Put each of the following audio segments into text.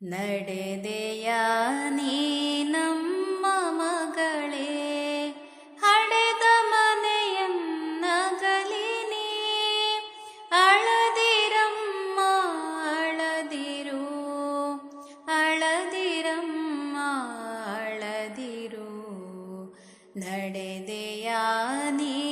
ನಡೆದೆಯ ನೀ ನಮ್ಮ ಮಗಳೇ ಹಡೆದ ಮನೆಯನ್ನಗಲಿ ನೀ ಅಳದಿರಮ್ಮ ಅಳದಿರು ಅಳದಿರಮ್ಮ ಅಳದಿರು. ನಡೆದೆಯ ನೀ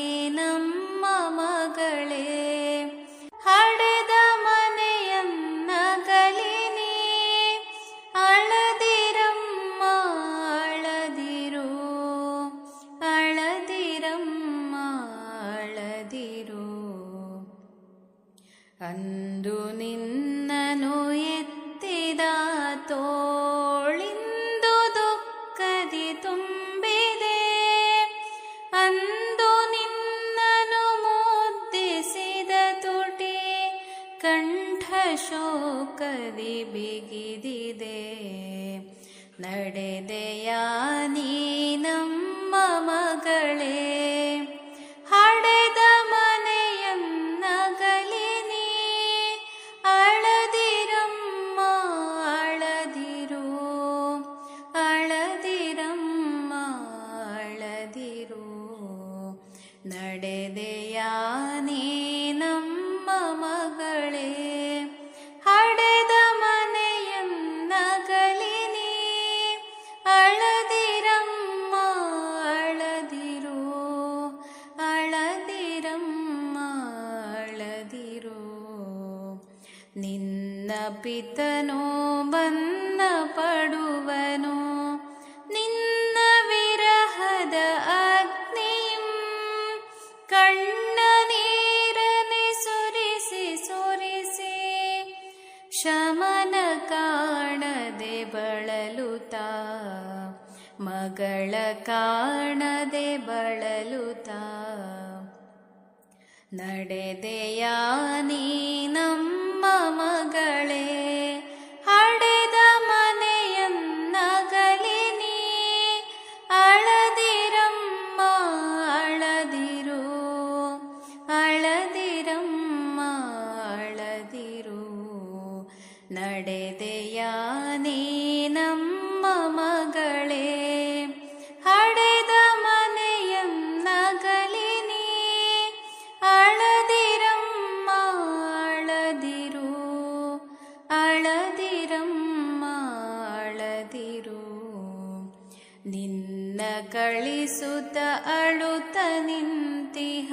ಅಂದು ನಿನ್ನನು ಎತ್ತಿದ ತೋಳಿಂದು ದುಃಖದಿ ತುಂಬಿದೆ. ಅಂದು ನಿನ್ನನು ಮುದ್ದಿಸಿದ ತುಟಿ ಕಂಠ ಶೋಕದಿ ಬಿಗಿದಿದೆ. ನಡೆದೆಯ ನೀ ನಮ್ಮ ಮಗಳೇ? ನಡೆದೆಯ ನೀ ನಮ್ಮ ಮಗಳೇ? ಹಡೆದ ಮನೆಯನ್ನಗಲಿ ನೀ? ಅಳದಿರಮ್ಮ, ಅಳದಿರು. ಅಳದಿರಮ್ಮ, ಅಳದಿರು. ನಿನ್ನ ಪಿತನೋ ಬನ್ನ ಪಡುವನು ಮಗಳ ಕಾಣದೆ ಬಳಲುತ್ತಾ ನಡೆದೆಯ ನೀ ನಮ್ಮ ಮಗಳೇ, ಹಡೆದ ಮನೆಯನ್ನಗಲಿ ನೀ. ಅಳದಿರಮ್ಮ, ಅಳದಿರು ಅಳದಿರಮ್ಮ, ಅಳದಿರು. ನಡೆದೆಯ ನೀ ಅಳದಿರು, ಅಳದಿರಮ್ಮ ಅಳದಿರು. ನಿನ್ನ ಕಳಿಸುತ್ತ ಅಳುತ್ತ ನಿಂತಿಹ,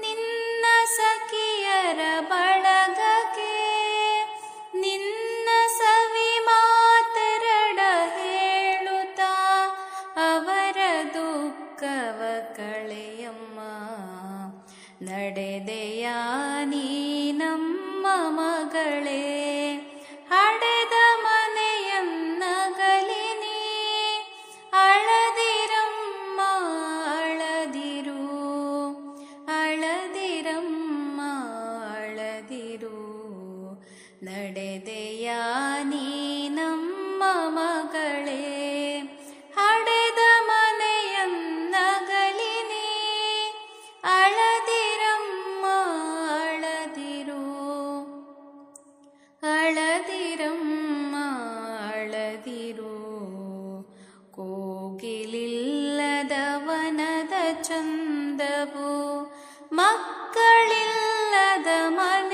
ನಿನ್ನ ಸಖಿಯರ ಬಳಗಕ್ಕೆ. ನಿನ್ನ ಸವಿ ಮಾತೆರಡ ಹೇಳುತ್ತ, ಅವರ ದುಃಖವ ಕಳೆಯಮ್ಮ. ನಡೆದೆಯ ನೀ ಮಗಳೇ ಹಡೆದ ಮನೆಯನ್ನಗಲಿ ನೀ ಅಳದಿರಮ್ಮ ಅಳದಿರು ಅಳದಿರಮ್ಮ ಅಳದಿರು. ನಡೆದೆಯ ನೀ ನಮ್ಮ ಮಗಳೇ? ಚಂದವು ಮಕ್ಕಳಿಲ್ಲದ ಮನೆಯದು